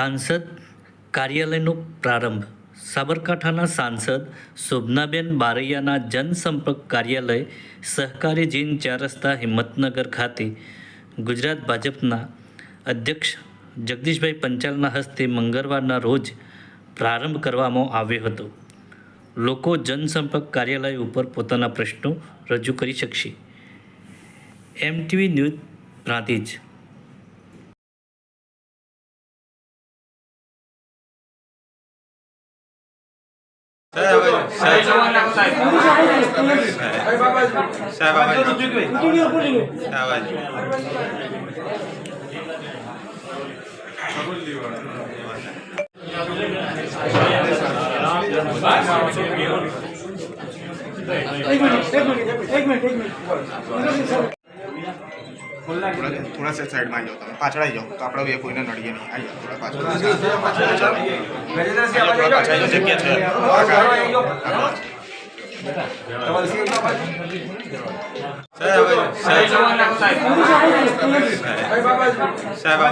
સાંસદ કાર્યાલયનો પ્રારંભ. સાબરકાંઠાના સાંસદ શોભનાબેન બારૈયાના જનસંપર્ક કાર્યાલય સહકારી જીન ચાર રસ્તા હિંમતનગર ખાતે ગુજરાત ભાજપના અધ્યક્ષ જગદીશભાઈ પંચાલના હસ્તે મંગળવારના રોજ પ્રારંભ કરવામાં આવ્યો હતો. લોકો જનસંપર્ક કાર્યાલય ઉપર પોતાના પ્રશ્નો રજૂ કરી શકશે. MTV news Prantij. এক মিনিট এক মিনিট এক মিনিট এক মিনিট। થોડા થોડા સે સાઈડમાં આવી જાઓ તમે. પાછળ આવી જાઓ. તો આપણે બે કોઈને નડીએ નહીં. આવી જાઓ થોડા પાછળ. થોડા પાછળ જગ્યા છે. સાહેબ.